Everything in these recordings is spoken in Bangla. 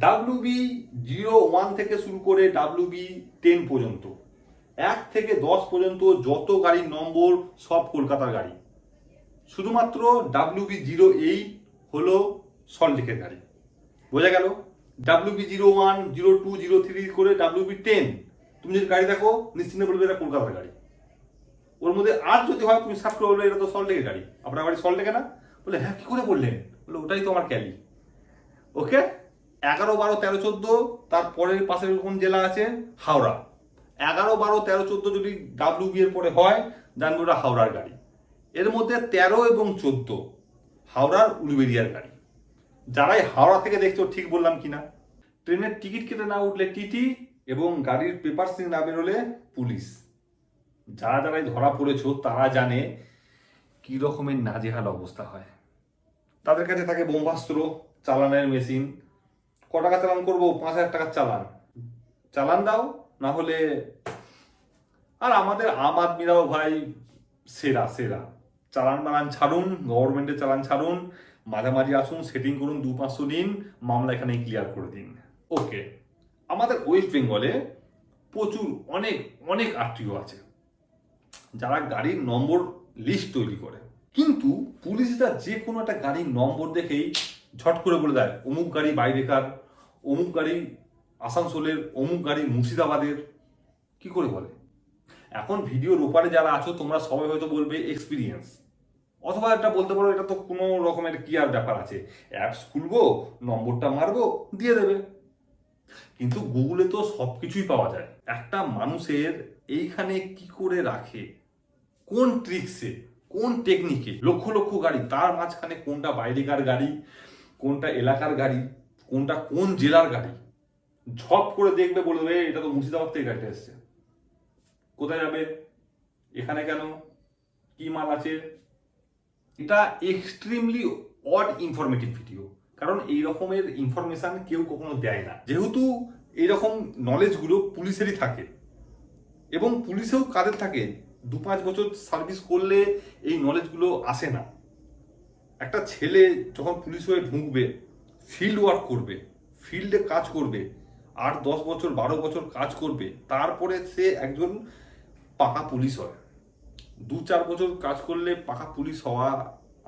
ডাব্লিউ বি জিরো ওয়ান থেকে শুরু করে ডাব্লু বি টেন পর্যন্ত। এক থেকে দশ পর্যন্ত যত গাড়ির নম্বর, সব কলকাতার গাড়ি। শুধুমাত্র ডাব্লিউ বি জিরো এইট হলো সল্টলেকের গাড়ি। বোঝা গেল? W B zero one zero two zero three করে ডাব্লু বি টেন তুমি যদি গাড়ি দেখো, নিশ্চিন্তে বলবে এটা কলকাতার গাড়ি। ওর মধ্যে আর যদি হয়, তুমি সার্চ করে এটা তো সল্টলেকের গাড়ি। আপনার গাড়ি সল্টলেকে না? বলে হ্যাঁ কি করে বললেন? বলে, ওটাই তো আমার ক্যালি। ওকে? এগারো, বারো, তেরো, চোদ্দ, তার পরের পাশের কোন জেলা আছে? হাওড়া। এগারো, বারো, তেরো, চোদ্দ যদি ডাব্লিউ বি এর পরে হয়, জানবে ওটা হাওড়ার গাড়ি। এর মধ্যে তেরো এবং চোদ্দ হাওড়ার উলুবেরিয়ার গাড়ি। যারাই হাওড়া থেকে দেখছ, ঠিক বললাম কিনা? ট্রেনের টিকিট কেটে না উঠলে টিটি এবং গাড়ির পেপার সিং না বেরোলে পুলিশ। যারা যারাই ধরা পড়েছো, তারা জানে কি রকমের নাজেহাল অবস্থা হয়। তাদের কাছে থাকে বোমাস্ত্র চালানের মেশিন ক টাকা চালান করব? পাঁচ হাজার টাকার চালান। চালান দাও, না হলে আর আমাদের আম আদমিরাও ভাই সেরা সেরা। চালান বালান ছাড়ুন গভর্নমেন্টের চালান ছাড়ুন, মাঝামাঝি আসুন সেটিং করুন, দু পাঁচশো দিন, মামলা এখানে ক্লিয়ার করে দিন। ওকে আমাদের ওয়েস্ট বেঙ্গলে প্রচুর, অনেক অনেক আত্মীয় আছে। যারা গাড়ির নম্বর লিস্ট তৈরি করে। কিন্তু পুলিশরা যে কোনো একটা গাড়ির নম্বর দেখেই ঝট করে বলে দেয়, অমুক গাড়ি বাইরেকার, অমুক গাড়ি আসানসোলের, অমুক গাড়ি মুর্শিদাবাদের। কি করে বলে? এখন ভিডিওর ওপারে যারা আছো, তোমরা সবাই হয়তো বলবে এক্সপিরিয়েন্স অথবা এটা বলতে পারো, এটা তো কোনো রকমের কি আর ব্যাপার আছে। অ্যাপস খুলবো, নম্বরটা মারবো, দিয়ে দেবে। কিন্তু গুগলে তো সব কিছুই পাওয়া যায়। একটা মানুষের এইখানে কি করে রাখে? কোন ট্রিক্সে কোন টেকনিকে লক্ষ লক্ষ গাড়ি, তার মাঝখানে কোনটা বাইরেকার গাড়ি? কোনটা এলাকার গাড়ি কোনটা কোন জেলার গাড়ি ঝপ করে দেখবে বলবে "এই, এটা তো মুর্শিদাবাদ থেকে গাড়িটা এসছে। কোথায় যাবে? এখানে কেন? কি মাল আছে? এটা এক্সট্রিমলি অড ইনফরমেটিভ ভিডিও কারণ এই রকমের ইনফরমেশন কেউ কখনো দেয় না। যেহেতু এইরকম নলেজগুলো পুলিশেরই থাকে এবং পুলিশেও কাদের থাকে? দু পাঁচ বছর সার্ভিস করলে এই নলেজগুলো আসে না। একটা ছেলে যখন পুলিশ হয়ে ঢুকবে ফিল্ড ওয়ার্ক করবে ফিল্ডে কাজ করবে, আট, দশ বছর, বারো বছর কাজ করবে, তারপরে সে একজন পাকা পুলিশ হয়। দু, চার বছর কাজ করলে পাকা পুলিশ হওয়া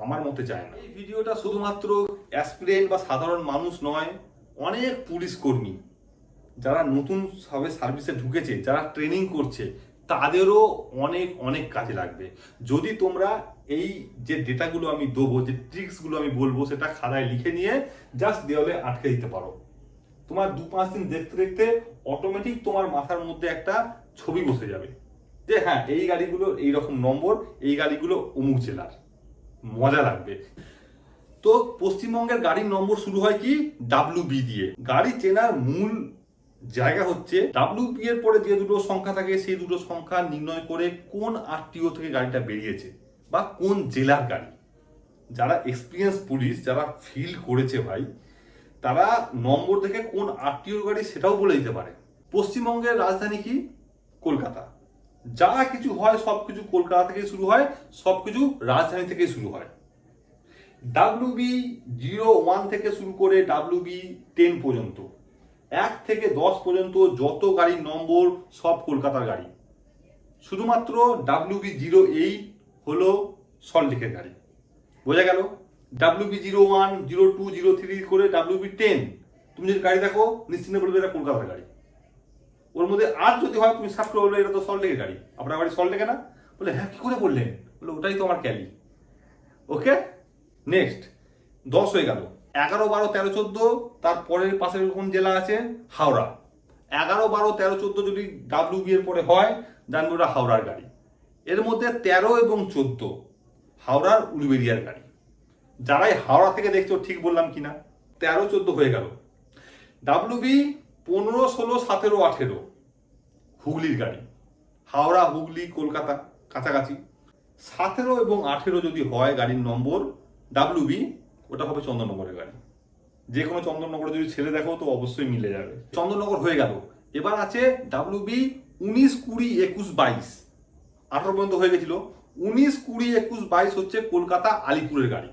আমার মতে চায় না। এই ভিডিওটা শুধুমাত্র অ্যাসপিরেন্ট বা সাধারণ মানুষ নয়, অনেক পুলিশ কর্মী, যারা নতুন ভাবে সার্ভিসে ঢুকেছে, যারা ট্রেনিং করছে, তাদেরও অনেক অনেক কাজে লাগবে। যদি তোমরা এই যে ডেটাগুলো আমি দেবো, যে ট্রিক্সগুলো আমি বলব, সেটা খাতায় লিখে নিয়ে জাস্ট দেওয়ালে আটকে দিতে পারো। তোমার দু পাঁচ দিন দেখতে দেখতে অটোমেটিক তোমার মাথার মধ্যে একটা ছবি বসে যাবে। যে হ্যাঁ এই গাড়িগুলো এই রকম নম্বর, এই গাড়িগুলো অমুক জেলার। মজা লাগবে। তো পশ্চিমবঙ্গের গাড়ির নম্বর শুরু হয় কি? ডাব্লু বি দিয়ে। গাড়ি চেনার মূল জায়গা হচ্ছে ডাব্লিউ বি এর পরে যে দুটো সংখ্যা থাকে, সেই দুটো সংখ্যা নির্ণয় করে কোন আরটিও থেকে গাড়িটা বেরিয়েছে। বা কোন জেলার গাড়ি? যারা এক্সপিরিয়েন্স পুলিশ যারা ফিল করেছে ভাই, তারা নম্বর দেখে কোন আরটিওর গাড়ি সেটাও বলে দিতে পারে। পশ্চিমবঙ্গের রাজধানী কি? কলকাতা। যা কিছু হয়, সব কিছু কলকাতা থেকে শুরু হয়, সব কিছু রাজধানী থেকে শুরু হয়। ডাব্লু বি জিরো ওয়ান থেকে শুরু করে ডাব্লু বি টেন পর্যন্ত, এক থেকে দশ পর্যন্ত যত গাড়ির নম্বর, সব কলকাতার গাড়ি। শুধুমাত্র ডাব্লু বি জিরো এইট হলো সল্টলেকের গাড়ি। বোঝা গেল? W B zero one zero two zero three করে ডাব্লিউ বি টেন তুমি যদি গাড়ি দেখো, নিশ্চিন্তে বলবে এটা কলকাতার গাড়ি। ওর মধ্যে আর যদি হয়, তুমি সার্চ করে বলবে এটা তো সল্টলেকের গাড়ি। আপনার গাড়ি সল্টলেকে না? বলে হ্যাঁ কী করে বললেন? বলে, ওটাই তো আমার ক্যালি। ওকে? নেক্সট দশ হয়ে গেল। এগারো, বারো, তেরো, চোদ্দ, তার পরের পাশের কোন জেলা আছে? হাওড়া। এগারো, বারো, তেরো, চোদ্দ যদি ডাব্লিউ বি এর পরে হয়, জানবে ওটা হাওড়ার গাড়ি। এর মধ্যে তেরো এবং চোদ্দ হাওড়ার উলুবেরিয়ার গাড়ি। যারাই হাওড়া থেকে দেখছ ঠিক বললাম কিনা? তেরো, চোদ্দ হয়ে গেল। ডাব্লিউ বি পনেরো, ষোলো, সতেরো, আঠেরো হুগলির গাড়ি। হাওড়া, হুগলি, কলকাতা কাছাকাছি। সতেরো এবং আঠেরো যদি হয় গাড়ির নম্বর ডাব্লিউ বি ওটা হবে চন্দননগরের গাড়ি। যে কোনো চন্দননগরে যদি ছেলে দেখো তো অবশ্যই মিলে যাবে। চন্দননগর হয়ে গেল। এবার আছে ডাব্লিউ বি উনিশ, কুড়ি, একুশ, বাইশ। আঠারো পর্যন্ত হয়ে গেছিল। উনিশ, কুড়ি, একুশ, বাইশ হচ্ছে কলকাতা আলিপুরের গাড়ি।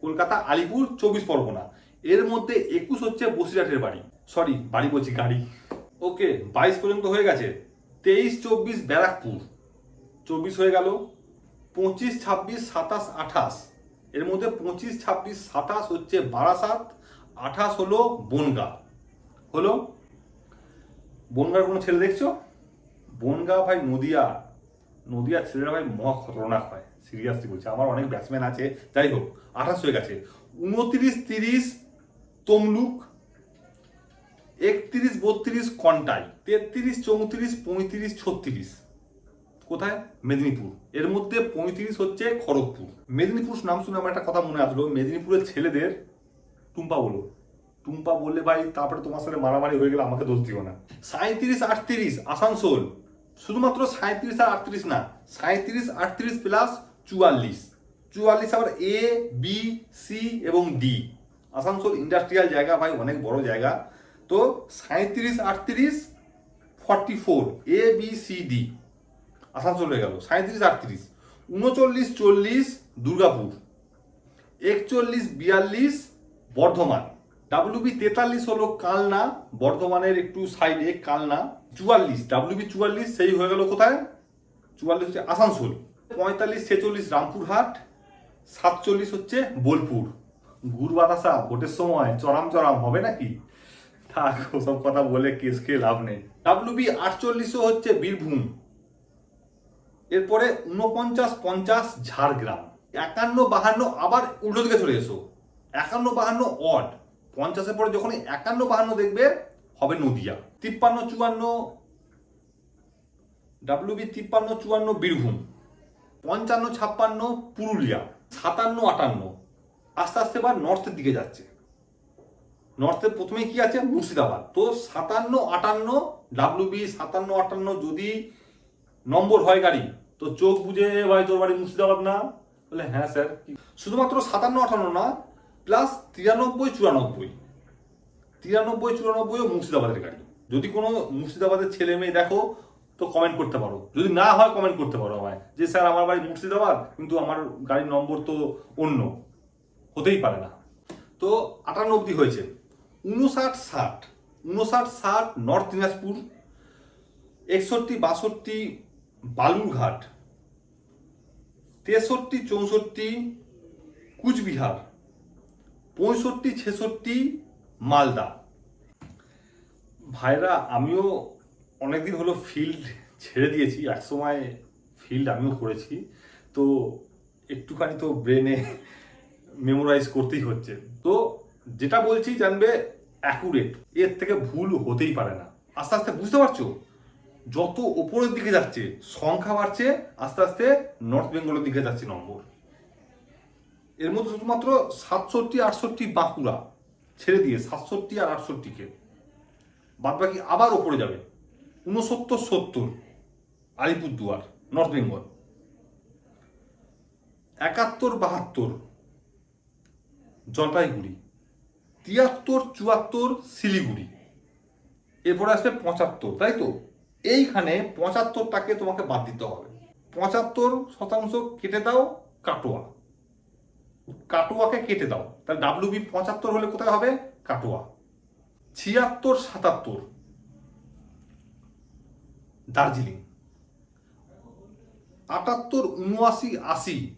কলকাতা আলিপুর চব্বিশ পরগনা। এর মধ্যে একুশ হচ্ছে বসিরহাটের বাড়ি। সরি বাড়ি বলছি গাড়ি। ওকে বাইশ পর্যন্ত হয়ে গেছে। তেইশ, চব্বিশ, ব্যারাকপুর। চব্বিশ হয়ে গেল। পঁচিশ, ছাব্বিশ, সাতাশ, আঠাশ। এর মধ্যে পঁচিশ, ছাব্বিশ, সাতাশ হচ্ছে বারাসাত। আঠাশ হলো বনগা। হলো? বনগার কোনো ছেলে দেখছ? বনগা ভাই নদিয়া। ছেলেরা ভাই মহা খতরনাক হয় সিরিয়াসলি বলছি। আমার অনেক ব্যাটসম্যান আছে, যাই হোক, আঠাশ হয়ে গেছে। উনত্রিশ, তিরিশ, তমলুক, একত্রিশ, বত্রিশ, কন্টাই, তেত্রিশ, চৌত্রিশ, পঁয়ত্রিশ, ছত্রিশ। কোথায়? মেদিনীপুর। এর মধ্যে পঁয়ত্রিশ হচ্ছে খড়গপুর। মেদিনীপুর নাম শুনে আমার একটা কথা মনে আসলো। মেদিনীপুরের ছেলেদের টুম্পা বলো। টুম্পা বললে ভাই, তারপরে তোমার সাথে মারামারি হয়ে গেলে আমাকে দোষ দিও না। সাঁত্রিশ আটত্রিশ, আসানসোল। শুধুমাত্র সাঁত্রিশ আর আটত্রিশ না সাঁত্রিশ আটত্রিশ প্লাস চুয়াল্লিশ। চুয়াল্লিশ আবার এ বি সি এবং ডি আসানসোল ইন্ডাস্ট্রিয়াল জায়গা ভাই, অনেক বড় জায়গা। তো সাঁত্রিশ আটত্রিশ forty four A B C D Asansol হয়ে গেল। সাঁত্রিশ আটত্রিশ। উনচল্লিশ, চল্লিশ, দুর্গাপুর। একচল্লিশ, বিয়াল্লিশ, বর্ধমান। ডাব্লিউবি তেতাল্লিশ হলো কালনা। বর্ধমানের একটু সাইডে কালনা। চুয়াল্লিশ ডাব্লিউবি চুয়াল্লিশ, সেই হয়ে গেল কোথায়? চুয়াল্লিশ হচ্ছে আসানসোল, পঁয়তাল্লিশ ছেচল্লিশ রামপুরহাট, সাতচল্লিশ হচ্ছে বোলপুর। গুড় বাতাসা, ভোটের সময়, চরাম চরাম, হবে নাকি? থাক, ওসব কথা বলে কেস খেয়ে লাভ নেই। ডাব্লিউবি আটচল্লিশও হচ্ছে বীরভূম। এরপরে উনপঞ্চাশ পঞ্চাশ, ঝাড়গ্রাম। একান্ন, বাহান্ন, আবার উল্টো দিকে চলে এসো। একান্ন, বাহান্ন অড পঞ্চাশের পরে যখন একান্ন, বাহান্ন দেখবে হবে নদিয়া। তিপ্পান্ন, চুয়ান্ন ডাব্লিউবি তিপ্পান্ন, চুয়ান্ন, বীরভূম। পঞ্চান্ন, ছাপ্পান্ন, পুরুলিয়া। সাতান্ন, আটান্ন। আস্তে আস্তে এবার নর্থের দিকে যাচ্ছে। নর্থে প্রথমে কি আছে? মুর্শিদাবাদ। তো সাতান্ন, আটান্ন ডাব্লিউবি সাতান্ন, আটান্ন যদি নম্বর হয় গাড়ি, তো চোখ বুঝে ভাই তোর বাড়ি মুর্শিদাবাদ না? বলে হ্যাঁ স্যার। শুধুমাত্র সাতান্ন, আটান্ন না প্লাস তিরানব্বই, চুরানব্বই। তিরানব্বই, চুরানব্বইও মুর্শিদাবাদের গাড়ি। যদি কোনো মুর্শিদাবাদের ছেলে মেয়ে দেখো, তো কমেন্ট করতে পারো। যদি না হয় কমেন্ট করতে পারো আমায়। যে, স্যার, আমার বাড়ি মুর্শিদাবাদ, কিন্তু আমার গাড়ির নম্বর তো অন্য। হতেই পারে না। তো, আটান্ন অব্দি হয়েছে। উনষাট ষাট উনষাট ষাট নর্থ দিনাজপুর, একষট্টি বাষট্টি বালুরঘাট, তেষট্টি চৌষট্টি কুচবিহার, পঁয়ষট্টি ছেষট্টি মালদা। ভাইরা, আমিও অনেকদিন হলো ফিল্ড ছেড়ে দিয়েছি, এক সময় ফিল্ড আমিও করেছি। তো একটুখানি তো ব্রেনে মেমোরাইজ করতেই হচ্ছে। তো যেটা বলছি জানবে অ্যাকুরেট এর থেকে ভুল হতেই পারে না। আস্তে আস্তে বুঝতে পারছ? যত ওপরের দিকে যাচ্ছে, সংখ্যা বাড়ছে, আস্তে আস্তে নর্থ বেঙ্গলের দিকে যাচ্ছে নম্বর। এর মধ্যে শুধুমাত্র সাতষট্টি, আটষট্টি বাঁকুড়া। ছেড়ে দিয়ে সাতষট্টি আর আটষট্টিকে। বাদ বাকি আবার ওপরে যাবে। ঊনসত্তর, সত্তর, আলিপুরদুয়ার, নর্থ বেঙ্গল। একাত্তর, বাহাত্তর, জলপাইগুড়ি। তিয়াত্তর, চুয়াত্তর, শিলিগুড়ি। এরপরে আসবে পঁচাত্তর, তাই তো? এইখানে পঁচাত্তরটাকে তোমাকে বাদ দিতে হবে। পঁচাত্তর শতাংশ কেটে দাও কাটোয়া। কাটোয়াকে কেটে দাও। তাহলে ডাব্লিউ বি পঁচাত্তর হলে কোথায় হবে? কাটোয়া। ছিয়াত্তর, সাতাত্তর। দার্জিলিং। আটাত্তর, উনআশি, আশি,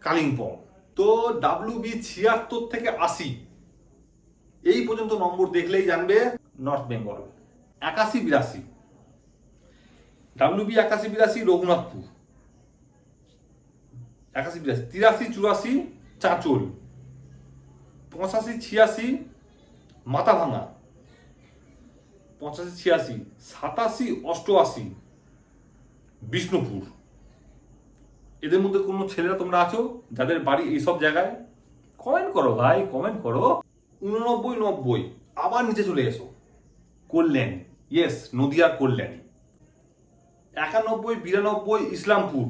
কালিম্পং। তো ডাব্লিউ বি ছিয়াত্তর থেকে আশি। এই পর্যন্ত নম্বর দেখলেই জানবে নর্থ বেঙ্গল। একাশি, বিরাশি। ডাব্লিউ বি একাশি, বিরাশি, রঘুনাথপুর। একাশি, বিরাশি, তিরাশি, চুরাশি চাঁচল। পঁচাশি, ছিয়াশি মাথাভাঙা পঁচাশি, ছিয়াশি, সাতাশি, অষ্টআশি, বিষ্ণুপুর। এদের মধ্যে কোনো ছেলেরা তোমরা আছো? যাদের বাড়ি এইসব জায়গায়? কমেন্ট করো ভাই কমেন্ট করো। উননব্বই, নব্বই, আবার নিচে চলে এসো। কল্যাণী ইয়েস নদিয়ার কল্যাণী। একানব্বই, বিরানব্বই, ইসলামপুর,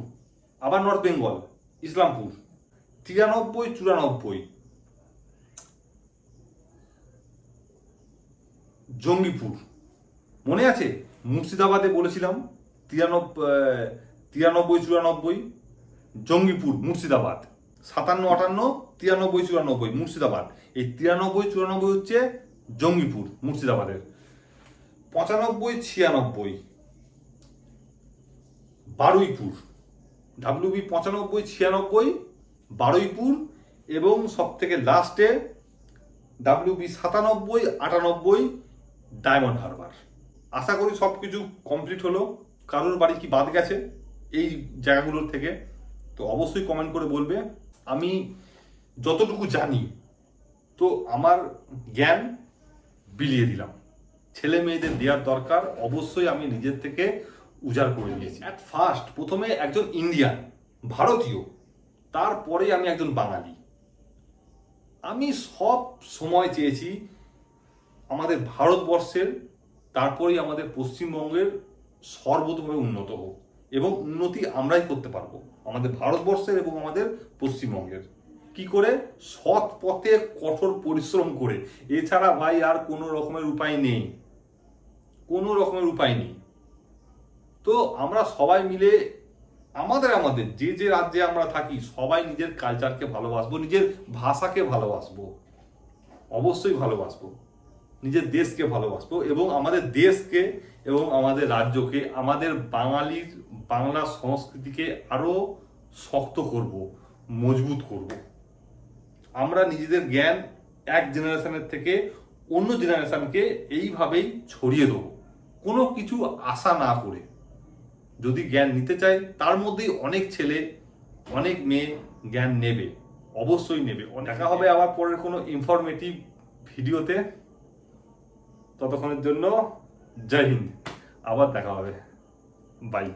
আবার নর্থ বেঙ্গল ইসলামপুর। তিরানব্বই, চুরানব্বই। জঙ্গিপুর। মনে আছে? মুর্শিদাবাদে বলেছিলাম তিরানব্বই তিরানব্বই, চুরানব্বই, জঙ্গিপুর, মুর্শিদাবাদ। সাতান্ন, আটান্ন, তিরানব্বই, চুরানব্বই, মুর্শিদাবাদ। এই তিরানব্বই, চুরানব্বই হচ্ছে জঙ্গিপুর, মুর্শিদাবাদের। পঁচানব্বই, ছিয়ানব্বই। বারুইপুর। ডাব্লিউবি পঁচানব্বই, ছিয়ানব্বই বারুইপুর এবং সব থেকে লাস্টে ডাব্লিউবি সাতানব্বই, আটানব্বই ডায়মন্ড হারবার আশা করি সব কিছু কমপ্লিট হলো। কারোর বাড়ি কি বাদ গেছে এই জায়গাগুলোর থেকে, তো অবশ্যই কমেন্ট করে বলবে। আমি যতটুকু জানি, তো আমার জ্ঞান বিলিয়ে দিলাম। ছেলে মেয়েদের দেওয়ার দরকার, অবশ্যই আমি নিজের থেকে উজাড় করে দিয়েছি। অ্যাট ফার্স্ট প্রথমে একজন ইন্ডিয়ান ভারতীয় তারপরে আমি একজন বাঙালি। আমি সব সময় চেয়েছি আমাদের ভারতবর্ষের, তারপরেই আমাদের পশ্চিমবঙ্গের সর্বতভাবে উন্নত হোক এবং উন্নতি আমরাই করতে পারব, আমাদের ভারতবর্ষের এবং আমাদের পশ্চিমবঙ্গের। কি করে? সৎ পথে কঠোর পরিশ্রম করে। এছাড়া ভাই আর কোনো রকমের উপায় নেই। কোনো রকমের উপায় নেই। তো আমরা সবাই মিলে আমাদের আমাদের, যে যে রাজ্যে আমরা থাকি, সবাই নিজের কালচারকে ভালোবাসবো, নিজের ভাষাকে ভালোবাসবো, অবশ্যই ভালোবাসবো, নিজের দেশকে ভালোবাসবো এবং আমাদের দেশকে এবং আমাদের রাজ্যকে, আমাদের বাঙালির, বাংলা সংস্কৃতিকে আরও শক্ত করব, মজবুত করব। আমরা নিজেদের জ্ঞান এক জেনারেশনের থেকে অন্য জেনারেশনকে এইভাবেই ছড়িয়ে দেবো। কোনো কিছু আশা না করে যদি জ্ঞান নিতে চায় তার মধ্যেই অনেক ছেলে অনেক মেয়ে জ্ঞান নেবে অবশ্যই নেবে। দেখা হবে আবার পরের কোনো ইনফরমেটিভ ভিডিওতে। ততক্ষণের জন্য জয় হিন্দ। আবার দেখা হবে। বাই